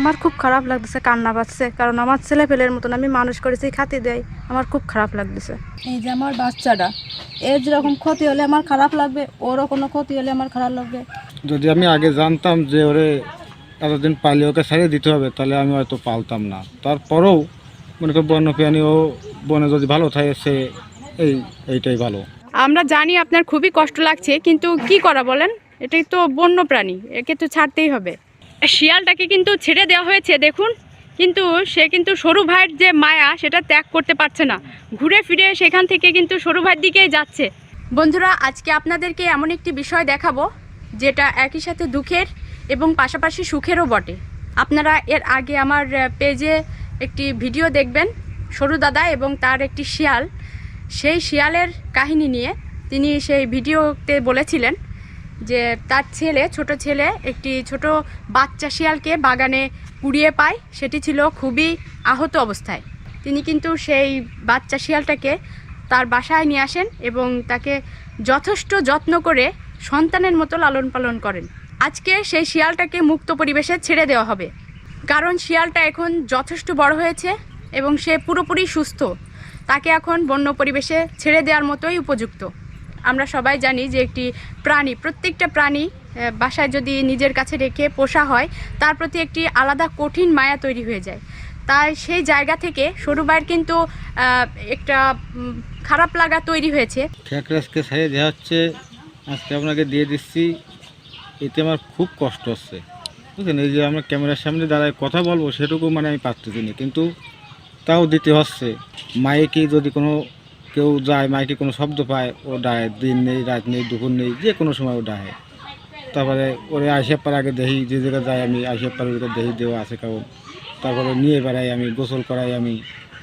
আমার খুব খারাপ লাগতেছে কান্না পাচ্ছে। কারণ আমার ছেলে পেলের মতন আমি মানুষ করেছি খাতি দেয়। আমার খুব খারাপ লাগতেছে। এই যে আমার বাচ্চাটা এর যেরকম ক্ষতি হলে আমার খারাপ লাগবে ওরও কোনো ক্ষতি হলে আমার খারাপ লাগবে। যদি আমি আগে জানতাম যে ওরে এতদিন পালি ওকে ছাড়িয়ে দিতে হবে তাহলে আমি হয়তো পালতাম না। তারপরেও মনে করি বন্য প্রাণী ও বনে যদি ভালো থাকে সে এই এইটাই ভালো। আমরা জানি আপনার খুবই কষ্ট লাগছে কিন্তু কি করা বলেন? এটাই তো বন্য প্রাণী একে তো ছাড়তেই হবে। শিয়ালটাকে কিন্তু ছেড়ে দেওয়া হয়েছে, দেখুন। কিন্তু সে কিন্তু সরু ভাইয়ের যে মায়া, সেটা ত্যাগ করতে পারছে না। ঘুরে ফিরে সেখান থেকে কিন্তু সরু ভাইয়ের দিকেই যাচ্ছে। বন্ধুরা, আজকে আপনাদেরকে এমন একটি বিষয় দেখাবো, যেটা একই সাথে দুঃখের এবং পাশাপাশি সুখেরও বটে। আপনারা এর আগে আমার পেজে একটি ভিডিও দেখবেন, সরু দাদা এবং তার একটি শিয়াল। সেই শিয়ালের কাহিনী নিয়ে তিনি সেই ভিডিওতে বলেছিলেন যে তার ছেলে, ছোট ছেলে, একটি ছোট বাচ্চা শিয়ালকে বাগানে কুড়িয়ে পায়, সেটি ছিল খুবই আহত অবস্থায়। তিনি কিন্তু সেই বাচ্চা শিয়ালটাকে তার বাসায় নিয়ে আসেন এবং তাকে যথেষ্ট যত্ন করে সন্তানের মতো লালন পালন করেন। আজকে সেই শিয়ালটাকে মুক্ত পরিবেশে ছেড়ে দেওয়া হবে। কারণ শিয়ালটা এখন যথেষ্ট বড় হয়েছে এবং সে পুরোপুরি সুস্থ। তাকে এখন বন্য পরিবেশে ছেড়ে দেওয়ার মতোই উপযুক্ত। আমরা সবাই জানি যে একটি প্রাণী, প্রত্যেকটা প্রাণী বাসায় যদি নিজের কাছে রেখে পোষা হয়, তার প্রতি একটি আলাদা কঠিন মায়া তৈরি হয়ে যায়। তাই সেই জায়গা থেকে সরুবাইয়ের কিন্তু একটা খারাপ লাগা তৈরি হয়েছে। দেওয়া হচ্ছে, আজকে আপনাকে দিয়ে দিচ্ছি। এতে আমার খুব কষ্ট হচ্ছে। বুঝলেন? এই যে আমরা ক্যামেরার সামনে দাঁড়ায় কথা বলব, সেটুকু মানে আমি পারতেছি না কিন্তু তাও দিতে হচ্ছে। মাইকে যদি কোনো কেউ যায়, মাইকে কোনো শব্দ পায়, ও ডায় দিন নেই, রাত নেই, দুপুর নেই, যে কোনো সময় ও ডায় তারপরে ওরে আইসেপ পার আগে দেখি, যে জায়গায় যাই আমি আইসেপ পার ওদিকে দেখি দেওয়া আছে কারণ তারপরে নিয়ে বেড়াই আমি, গোসল করাই আমি,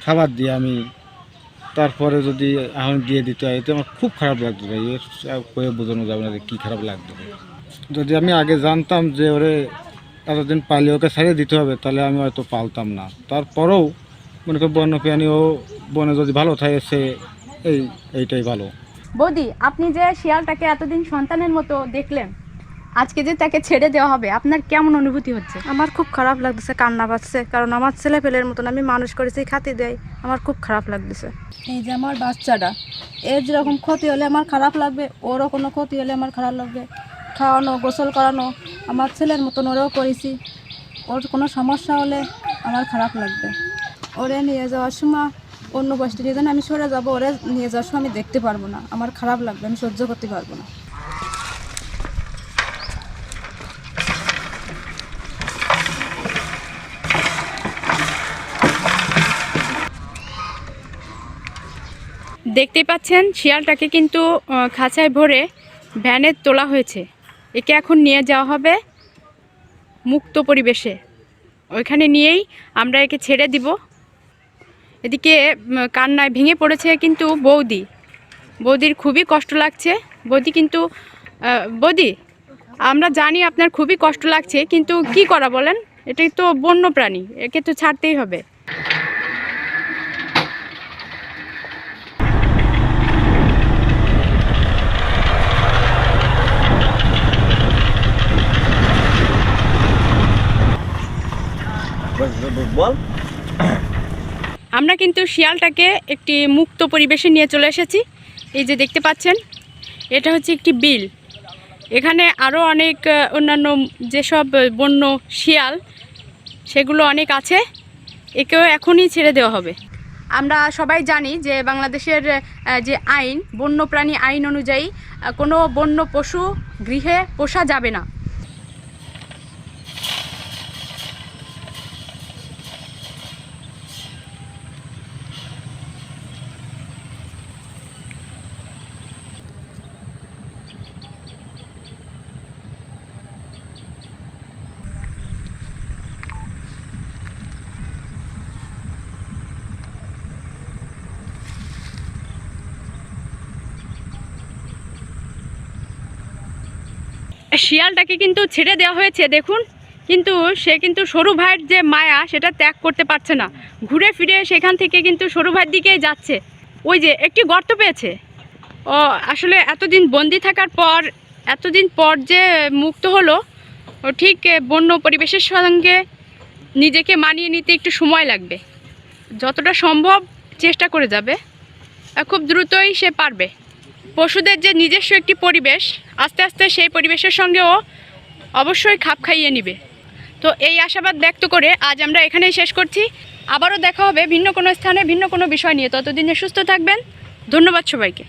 খাবার দিই আমি। তারপরে যদি এখন দিয়ে দিতে হয়, এতে আমার খুব খারাপ লাগতো ভাই। এর কয়ে বোঝানো যাবে না যে কী খারাপ লাগতো যদি আমি আগে জানতাম যে ওরে এতদিন পালি ওকে ছাড়িয়ে দিতে হবে, তাহলে আমি হয়তো পালতাম না। তারপরেও মনে করি বন্য প্রাণী ও বনে যদি ভালো থাকে, সে এই এইটাই ভালো। বৌদি আপনি যে শিয়ালটাকে এতদিন সন্তানের মতো দেখলেন আজকে যে তাকে ছেড়ে দেওয়া হবে আপনার কেমন অনুভূতি হচ্ছে? আমার খুব খারাপ লাগতেছে কান্না পাচ্ছে কারণ আমার ছেলে পেলের মতন আমি মানুষ করেছি খাতি দেয় আমার খুব খারাপ লাগতেছে। এই যে আমার বাচ্চাটা এর যেরকম ক্ষতি হলে আমার খারাপ লাগবে ওরও কোনো ক্ষতি হলে আমার খারাপ লাগবে। খাওয়ানো গোসল করানো আমার ছেলের মতন ওরেও করেছি। ওর কোনো সমস্যা হলে আমার খারাপ লাগবে। ওরে নিয়ে যাওয়ার সময় অন্য বয়সটি নিয়ে যান, আমি সরে যাব, ওরা নিয়ে যাওয়ার সময় আমি দেখতে পারব না। আমার খারাপ লাগবে, আমি সহ্য করতে পারব না। দেখতেই পাচ্ছেন, শিয়ালটাকে কিন্তু খাঁচায় ভরে ভ্যানে তোলা হয়েছে। একে এখন নিয়ে যাওয়া হবে মুক্ত পরিবেশে। ওইখানে নিয়েই আমরা একে ছেড়ে দিব। এদিকে কান্নায় ভেঙে পড়েছে কিন্তু বৌদি। বৌদির খুবই কষ্ট লাগছে। বৌদি কিন্তু বৌদি, আমরা জানি আপনার খুবই কষ্ট লাগছে, কিন্তু কি করা বলেন? এটাই তো বন্য প্রাণী, একে তো ছাড়তেই হবে। আমরা কিন্তু শিয়ালটাকে একটি মুক্ত পরিবেশে নিয়ে চলে এসেছি। এই যে দেখতে পাচ্ছেন, এটা হচ্ছে একটি বিল। এখানে আরও অনেক অন্যান্য যেসব বন্য শিয়াল, সেগুলো অনেক আছে। একেও এখনই ছেড়ে দেওয়া হবে। আমরা সবাই জানি যে বাংলাদেশের যে আইন, বন্যপ্রাণী আইন অনুযায়ী কোনো বন্য পশু গৃহে পোষা যাবে না। শিয়ালটাকে কিন্তু ছেড়ে দেওয়া হয়েছে, দেখুন। কিন্তু সে কিন্তু সরু ভাইয়ের যে মায়া, সেটা ত্যাগ করতে পারছে না। ঘুরে ফিরে সেখান থেকে কিন্তু সরু ভাইয়ের দিকেই যাচ্ছে। ওই যে, একটি গর্ত পেয়েছে। ও, আসলে এতদিন বন্দি থাকার পর, এতদিন পর যে মুক্ত হলো, ও ঠিক বন্য পরিবেশের সঙ্গে নিজেকে মানিয়ে নিতে একটু সময় লাগবে। যতটা সম্ভব চেষ্টা করে যাবে। খুব দ্রুতই সে পারবে। পশুদের যে নিজস্ব একটি পরিবেশ, আস্তে আস্তে সেই পরিবেশের সঙ্গেও অবশ্যই খাপ খাইয়ে নিবে। তো এই আশাবাদ ব্যক্ত করে আজ আমরা এখানেই শেষ করছি। আবারও দেখা হবে ভিন্ন কোনো স্থানে ভিন্ন কোনো বিষয় নিয়ে। ততদিনে সুস্থ থাকবেন। ধন্যবাদ সবাইকে।